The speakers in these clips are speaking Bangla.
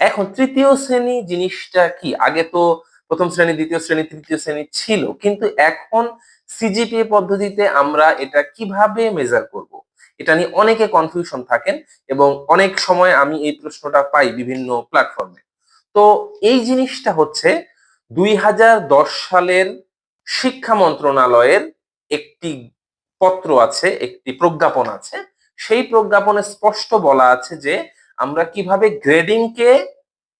এখন তৃতীয় শ্রেণি জিনিসটা কি? আগে তো প্রথম শ্রেণি, দ্বিতীয় শ্রেণি, তৃতীয় শ্রেণি ছিল, কিন্তু এখন সিজিপিএ পদ্ধতিতে আমরা এটা কীভাবে মেজার করব? এটা নিয়ে অনেকে কনফিউশন থাকেন এবং অনেক সময় আমি এই প্রশ্নটা পাই বিভিন্ন প্ল্যাটফর্মে তো এই জিনিসটা হচ্ছে দুই হাজার দশ সালের শিক্ষা মন্ত্রণালয়ের একটি পত্র আছে, একটি প্রজ্ঞাপন আছে। সেই প্রজ্ঞাপনে স্পষ্ট বলা আছে যে আমরা কীভাবে গ্রেডিংকে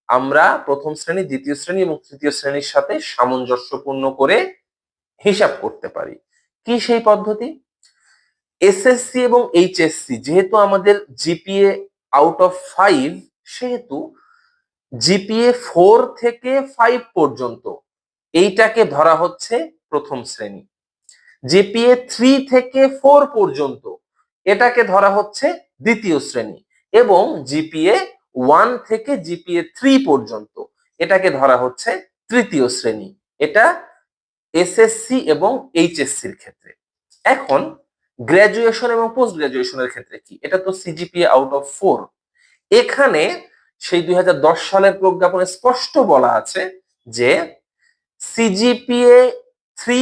আমরা প্রথম শ্রেণি, দ্বিতীয় শ্রেণি এবং তৃতীয় শ্রেণির সাথে সামঞ্জস্যপূর্ণ করে হিসাব করতে পারি। কি সেই পদ্ধতি? এসএসসি এবং এইচএসসি যেহেতু আমাদের জিপিএ আউট অফ ফাইভ সেহেতু জিপিএ ফোর থেকে ফাইভ পর্যন্ত এইটাকে ধরা হচ্ছে প্রথম শ্রেণি। জিপিএ থ্রি থেকে ফোর পর্যন্ত এটাকে ধরা হচ্ছে দ্বিতীয় শ্রেণি। এবং জিপিএ ওয়ান থেকে জিপিএ থ্রি পর্যন্ত। এটাকে ধরা হচ্ছে তৃতীয় শ্রেণি। এটা এসএসসি এবং এইচএসসির ক্ষেত্রে। এখন গ্র্যাজুয়েশন এবং পোস্ট গ্র্যাজুয়েশনের ক্ষেত্রে কি? এটা তো সিজিপিএ আউট অফ ফোর এখানে সেই দুই হাজার দশ সালের প্রজ্ঞাপনে স্পষ্ট বলা আছে যে CGPA three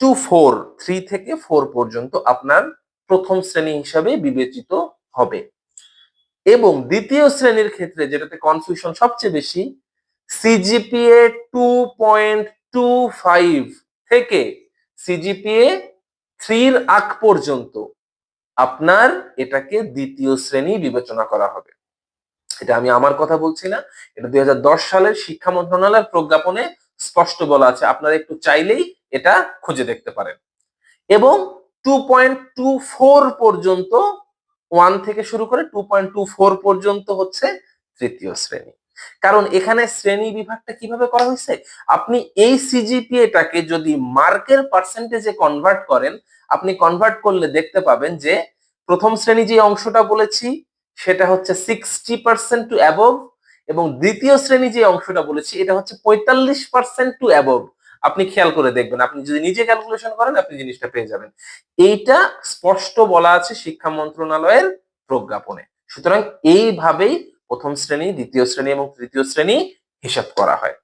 two four three থেকে ফোর পর্যন্ত আপনার প্রথম শ্রেণি হিসাবে বিবেচিত হবে। এবং দ্বিতীয় শ্রেণির ক্ষেত্রে যেটাতে কনফিউশন সবচেয়ে বেশি CGPA two point two five থেকে সিজিপিএ থ্রির আগ পর্যন্ত আপনার এটাকে দ্বিতীয় শ্রেণি বিবেচনা করা হবে। এটা আমি আমার কথা বলছি না, এটা দুই হাজার দশ সালের শিক্ষা মন্ত্রণালয়ের প্রজ্ঞাপনে স্পষ্ট বলা আছে, আপনারা একটু চাইলেই এটা খুঁজে দেখতে পারেন। এবং টু পয়েন্ট টু ফোর পর্যন্ত ওয়ান থেকে শুরু করে টু পয়েন্ট টু ফোর পর্যন্ত হচ্ছে তৃতীয় শ্রেণি। কারণ এখানে শ্রেণি বিভাগটা কীভাবে করা হয়েছে? আপনি এই সিজিপিএটাকে যদি মার্কের পার্সেন্টেজে কনভার্ট করেন, আপনি কনভার্ট করলে দেখতে পাবেন যে প্রথম শ্রেণি যে অংশটা বলেছি, সেটা হচ্ছে সিক্সটি পার্সেন্ট টু অ্যাবভ এবং দ্বিতীয় শ্রেণি যে অংশটা বলেছি, এটা হচ্ছে পঁয়তাল্লিশ পার্সেন্ট টু অ্যাবভ আপনি খেয়াল করে দেখবেন, আপনি যদি নিজে ক্যালকুলেশন করেন, আপনি জিনিসটা পেয়ে যাবেন। এইটা স্পষ্ট বলা আছে শিক্ষা মন্ত্রণালয়ের প্রজ্ঞাপনে। সুতরাং এইভাবেই প্রথম শ্রেণি, দ্বিতীয় শ্রেণি এবং তৃতীয় শ্রেণি হিসাব করা হয়।